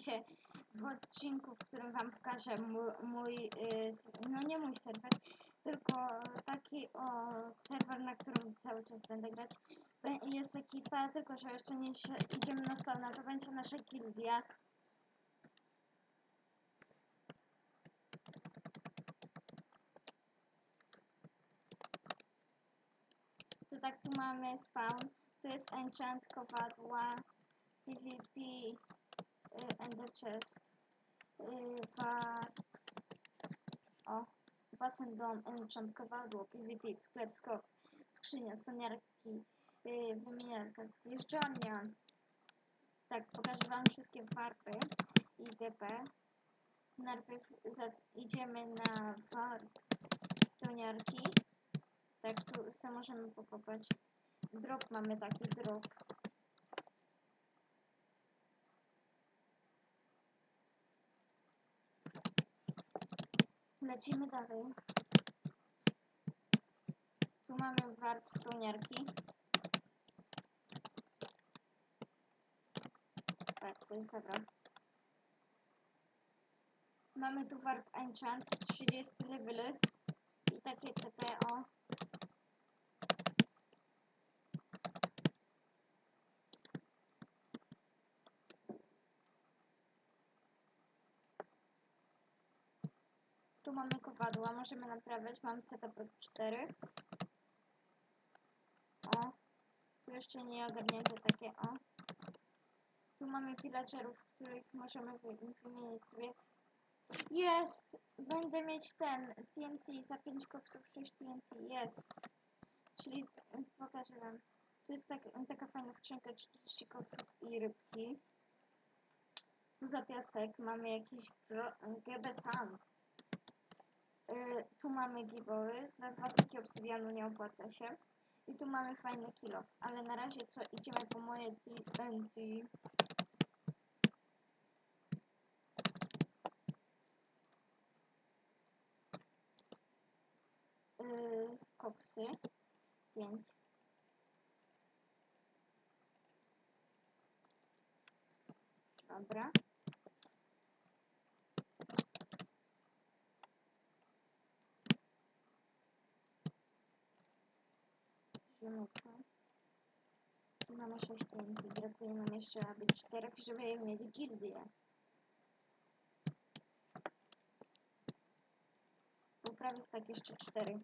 się w odcinku, w którym wam pokażę mój, mój y, no nie mój serwer, tylko taki o serwer, na którym cały czas będę grać. Jest ekipa, tylko że jeszcze nie idziemy na spawna, to będzie nasza gildia. To tak tu mamy spawn, tu jest enchant, kowadła, PvP, y, ender chest, y, war, o, basen dom, enchant, kowadło, PvP, sklep, skok, skrzynia, stoniarki, y, wymieniarka, zjeżdżalnia. Tak, pokażę wam wszystkie warpy itp. Najpierw za, idziemy na warp stoniarki. Tak, tu sobie możemy pokopać. Drop mamy taki drop. Lecimy dalej. Tu mamy warp stoniarki. Tak, to jest dobra. Mamy tu warp enchant 30 levely i takie TPO. Tu mamy kowadła, możemy naprawiać. Mam setup od 4. O, tu jeszcze nie ogarnięte takie o. Tu mamy villagerów, których możemy wy- wymienić sobie. Jest! Będę mieć ten TNT za 5 koksów 6 TNT. Jest! Czyli pokażę wam. Tu jest tak, taka fajna skrzynka 40 koksów i rybki. Tu za piasek mamy jakiś. Y, tu mamy giveaway. Za dwa styki obsydianu nie opłaca się. I tu mamy fajny kilo. Ale na razie co idziemy po moje TNT. Yy, koksy. 5. Dobra. Żymówka. Tu mamy 6 TNT. Brakuje nam jeszcze aby 4, żeby mieć gildię. Poprawię tak jeszcze 4.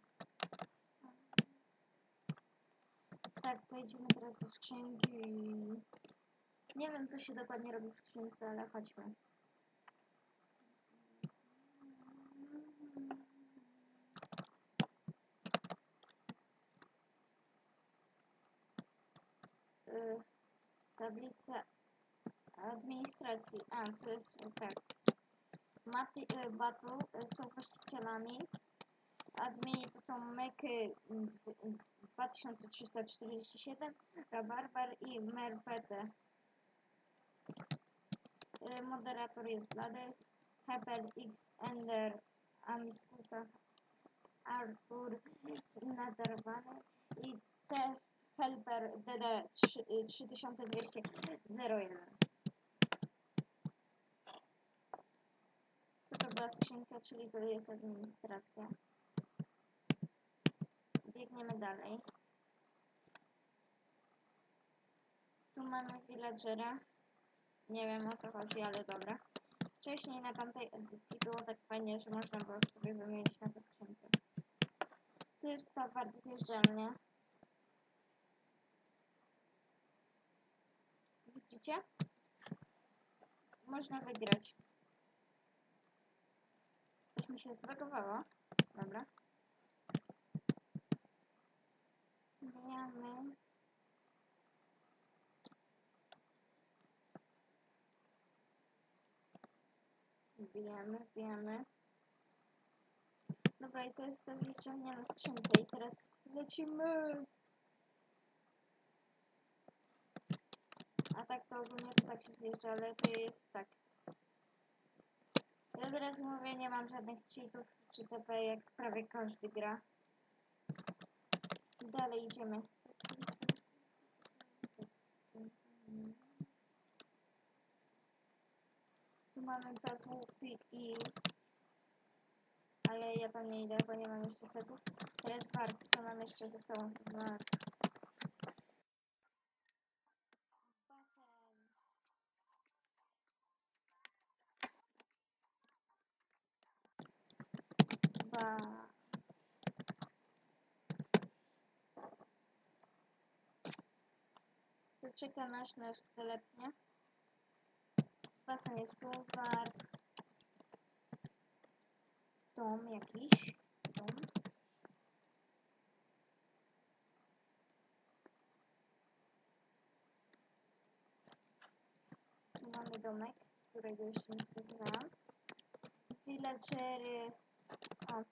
Tak, to idziemy teraz do skrzynki. Nie wiem, co się dokładnie robi w skrzynce, ale chodźmy. Tablica administracji. A, to jest tak. Maty y, Battle y, są właścicielami. Admini to są Meky y, y, 2347, Rabarbar i Merpete. Y, Moderator jest Blady, Heber X, Ender, Amiskuta, Arthur, Nadarwany i Test Helper DD 3201. Co to była skrzynka, czyli to jest administracja. Biegniemy dalej. Tu mamy villagera. Nie wiem o co chodzi, ale dobra. Wcześniej na tamtej edycji było tak fajnie, że można było sobie wymienić na tę skrzynkę. Tu jest towar zjeżdżalnia. Widzicie? Można wygrać. Coś mi się zbagowało. Dobra. Wbijamy. Wbijamy, wbijamy. Dobra, i to jest ta zjeżdżalnia na skrzynce. I teraz lecimy. A tak to ogólnie to tak się zjeżdża, ale to jest tak. Ja od razu mówię, nie mam żadnych cheatów czy TP, jak prawie każdy gra. Dalej idziemy. mamy PWP i... Ale ja tam nie idę, bo nie mam jeszcze setów. Teraz warp, co nam jeszcze zostało? Warp. Ba. To czekam aż nasz telepnie. Basen jest tu, warp. Dom jakiś. Dom. Mamy domek, którego jeszcze nie pokazałam. Villagery. O,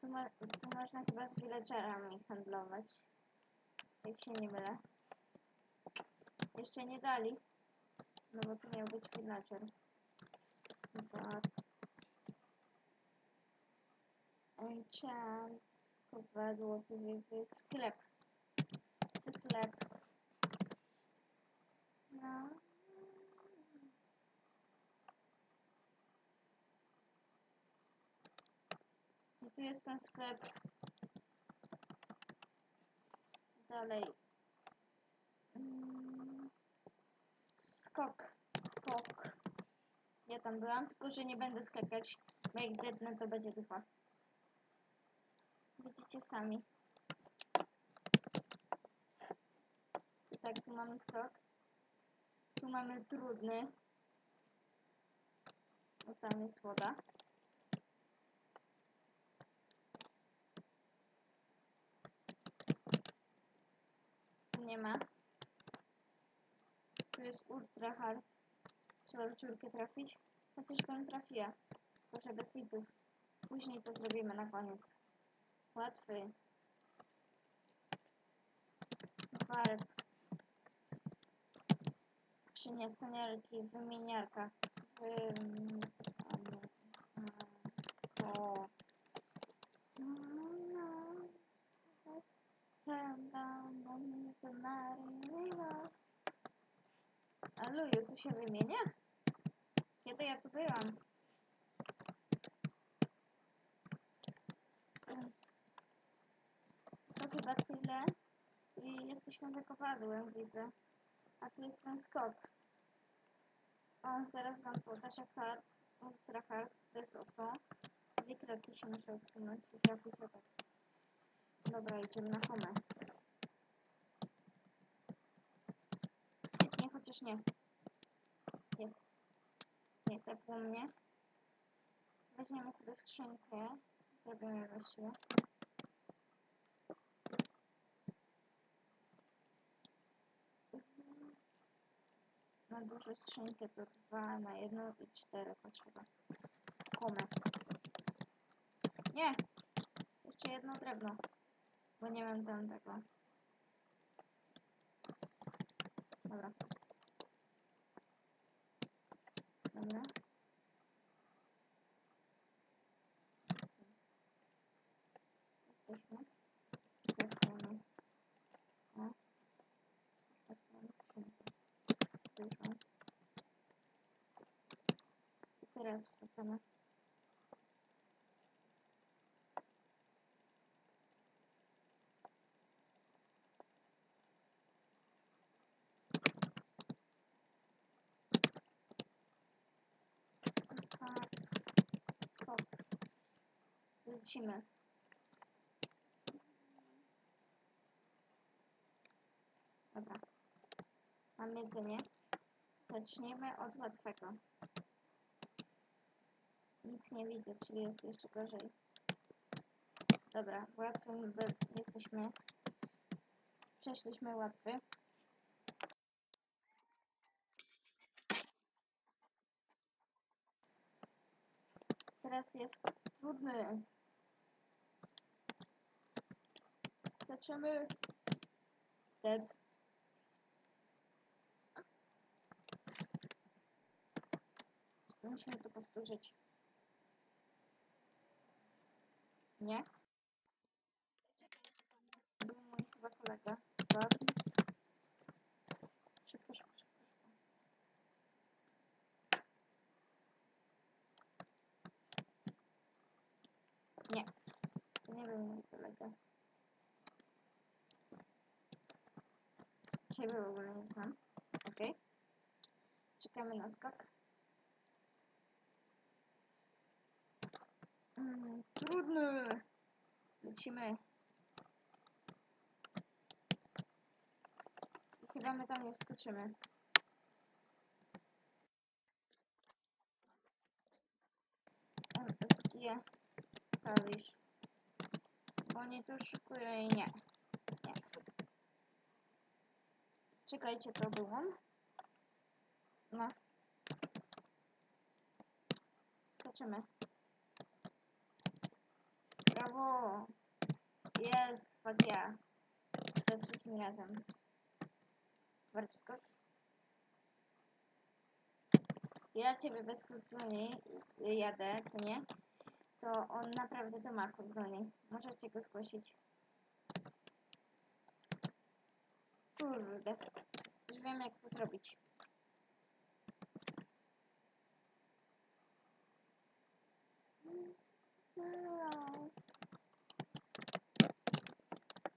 tu, ma, tu można chyba z villagerami handlować. Jak się nie mylę. Jeszcze nie dali. No bo tu miał być villager. Warp. Enchant. Kowadło. Sklep. No. I tu jest ten sklep. Dalej. Skok. Skok. Ja tam byłam, tylko że nie będę skakać, bo jak dednę to będzie dupa. Widzicie sami. Tak, tu mamy skok. Tu mamy trudny. O, tam jest woda. Nie ma. Tu jest ultra hard. Trzeba w trafić. Chociaż bym trafiła. Proszę bez hitów. Później to zrobimy na koniec. Łatwy. Warp. Skrzynia staniarki, wymieniarka. Wymieniarko. Turn down A Luju, tu się wymienia? Kiedy ja tu byłam? To chyba tyle. I jesteśmy za kowadłem, widzę. A tu jest ten skok. O, zaraz wam pokażę hard. Ultra hard. To jest oto. Dwie kratki się muszę odsunąć i trafić o tak. Dobra, idziemy na homę. Nie, chociaż nie. Jest. Nie, tepło mnie. Weźmiemy sobie skrzynkę. Zrobimy właściwie. Na dużą skrzynkę to dwa, na jedną i cztery potrzeba. Komę. Nie! Jeszcze jedno drewno. Bo nie mam tam tego. Dobra. Dobra. Jesteśmy. Trafiamy. O. Trafiamy skrzynkę. Dużą. I teraz wsadzamy. Lecimy. Dobra. Mam jedzenie. Zaczniemy od łatwego. Nic nie widzę, czyli jest jeszcze gorzej. Dobra, w łatwym jesteśmy. Przeszliśmy łatwy. Teraz jest trudny. Skaczemy. Dead. Musimy to powtórzyć. Nie? Był mój chyba kolega. Spadł. Szybko, szybko, szybko, szybko. Kurde. Ciebie w ogóle nie znam. Okej. Czekamy na skok. Mm, trudny. Lecimy. Chyba my tam nie wskoczymy. MSG klawisz. Bo oni tu szukują i. Nie. Czekajcie, to było. No. Skoczymy. Brawo! Jest, ja. Za trzecim razem. Warp skok. Ja ciebie bez kuzuni jadę, co nie? To on naprawdę to ma kuzuni. Możecie go zgłosić. Kurde. Już wiem jak to zrobić.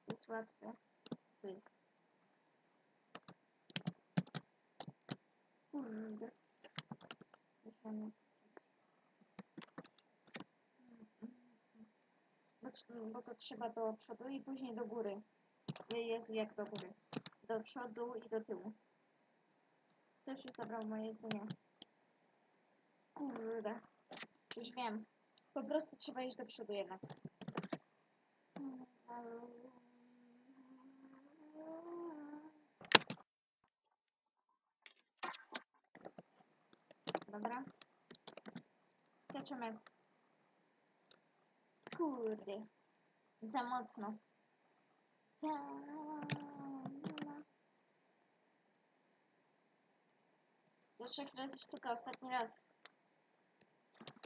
Jest łatwe. Tu jest. Kurde. Już wiem jak bo to trzeba do przodu i później do góry. Jezu, jak do góry. Do przodu i do tyłu. Ktoś już zabrał moje jedzenie. Kurde. Już wiem. Po prostu trzeba iść do przodu jednak. Dobra. Skaczemy. Kurde. Za mocno. Do trzech razy sztuka, ostatni raz.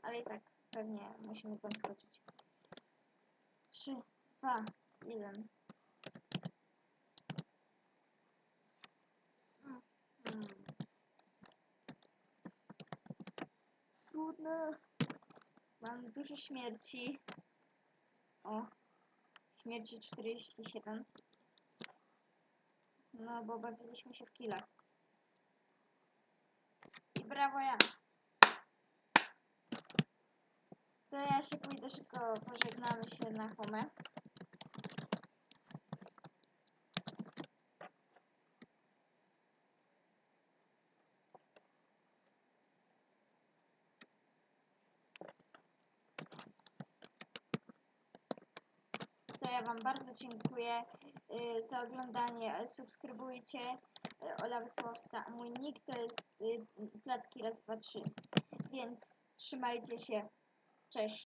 Ale i tak pewnie musimy tam skoczyć. Trzy, dwa, jeden. Trudno. Mam dużo śmierci. O. Śmierci 47. No, bo bawiliśmy się w killach. Brawo ja. To ja się pójdę szybko, pożegnamy się na home. To ja Wam bardzo dziękuję y, za oglądanie. Subskrybujcie y, Ola Wysławska. a Mój nick to jest placki raz, dwa, trzy. Więc trzymajcie się. Cześć.